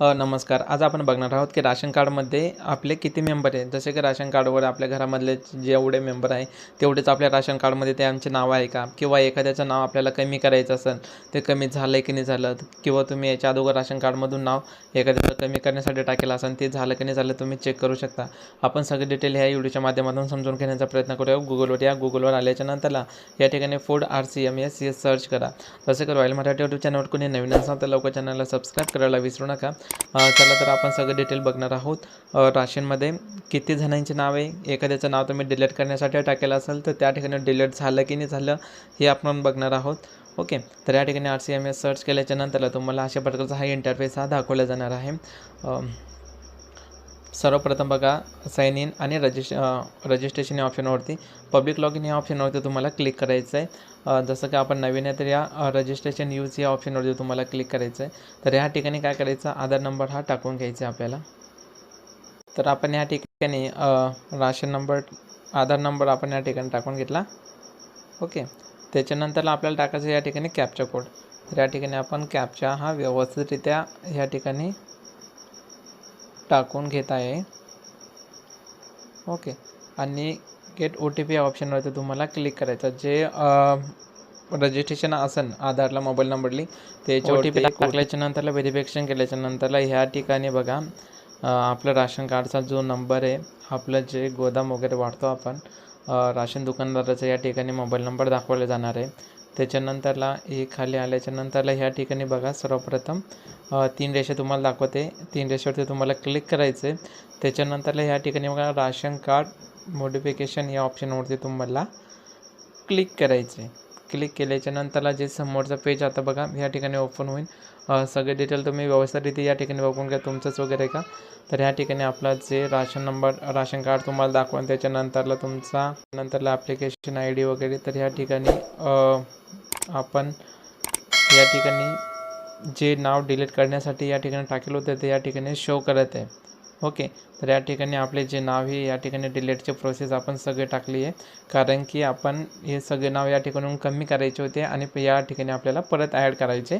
नमस्कार. आज आपण बघणार आहोत की राशन कार्डमध्ये आपले किती मेंबर आहेत? जसे की राशन कार्डवर आपल्या घरामधले जेवढे मेंबर आहे तेवढेच आपल्या राशन कार्डमध्ये त्यांचे नाव आहे का? किंवा एखाद्याचं नाव आपल्याला कमी करायचं असेल ते कमी झालं आहे की नाही झालं? किंवा तुम्ही याच्या अगोदर राशन कार्डमधून नाव एखाद्याचं कमी करण्यासाठी टाकेलं असेल ते झालं की नाही झालं तुम्ही चेक करू शकता. आपण सगळे डिटेल ह्या व्हिडिओच्या माध्यमातून समजून घेण्याचा प्रयत्न करूया. गुगलवर या गुगलवर आल्याच्या नंतरला या ठिकाणी food R C M S search करा. तसे की रॉयल मराठी यूट्यूब चॅनलवर कोणी नवीन असाल तर लवकर चॅनलला सबस्क्राईब करायला विसरू नका. चला तर आपण सगळं डिटेल बघणार आहोत. राशींमध्ये किती जणांचे नाव आहे एखाद्याचं नाव तुम्ही डिलीट करण्यासाठी टाकेलं असेल तर त्या ठिकाणी डिलीट झालं की नाही झालं हे आपण बघणार आहोत. ओके तर या ठिकाणी R C M S search केल्याच्या नंतरला तुम्हाला अशा प्रकारचा हा इंटरफेस हा दाखवला जाणार आहे. सर्वप्रथम बघा साइन इन आणि रजिस्ट रजिस्ट्रेशन या ऑप्शनवरती पब्लिक लॉग इन या ऑप्शनवरती तुम्हाला क्लिक करायचं आहे जसं की आपण नवीन आहे तर या रजिस्ट्रेशन यूज या ऑप्शनवरती तुम्हाला क्लिक करायचं आहे तर ह्या ठिकाणी काय करायचं? आधार नंबर हा टाकून घ्यायचा आहे आपल्याला. तर आपण या ठिकाणी राशन नंबर आधार नंबर आपण या ठिकाणी टाकून घेतला. ओके त्याच्यानंतरला आपल्याला टाकायचं या ठिकाणी कॅपचा कोड तर या ठिकाणी आपण कॅपचा हा व्यवस्थितरित्या या ठिकाणी टाकून घेत आहे. ओके. आणि गेट ओ टी पी या ऑप्शनवरती तुम्हाला क्लिक करायचं. जे रजिस्ट्रेशन असेल आधारला मोबाईल नंबरली त्याच्या ओ टी पी टाकल्याच्या नंतरला व्हेरिफिकेशन केल्याच्या नंतरला ह्या ठिकाणी बघा आपलं राशन कार्डचा जो नंबर आहे आपलं जे गोदाम वगैरे वाढतो आपण राशन दुकानदाराचा या ठिकाणी मोबाईल नंबर दाखवला जाणार आहे. त्याच्यानंतरला हे खाली आल्याच्या नंतरला ह्या ठिकाणी बघा सर्वप्रथम तीन रेषा तुम्हाला दाखवते. तीन रेषेवरती तुम्हाला क्लिक करायचं त्याच्यानंतरला ह्या ठिकाणी बघा राशन कार्ड मॉडिफिकेशन या ऑप्शनवरती तुम्हाला क्लिक करायचं आहे क्लिक केल्याच्या नंतरला जे समोरचं पेज आता बघा या ठिकाणी ओपन होईल. सगळे डिटेल तुम्ही व्यवस्थितरित्या या ठिकाणी बघून घ्या तुमचंच वगैरे का? तर ह्या ठिकाणी आपला जे राशन नंबर राशन कार्ड तुम्हाला दाखवा त्याच्यानंतरला तुमचा नंतरला ॲप्लिकेशन आय डी वगैरे तर ह्या ठिकाणी आपण या ठिकाणी जे नाव डिलीट करण्यासाठी या ठिकाणी टाकेल होतं ते या ठिकाणी शो करत आहे. ओके. तर या ठिकाणी आपले जे नाव आहे या ठिकाणी डिलेटचे प्रोसेस आपण सगळे टाकली आहे. कारण की आपण हे सगळे नाव या ठिकाणून कमी करायचे होते आणि या ठिकाणी आपल्याला परत ॲड करायचे.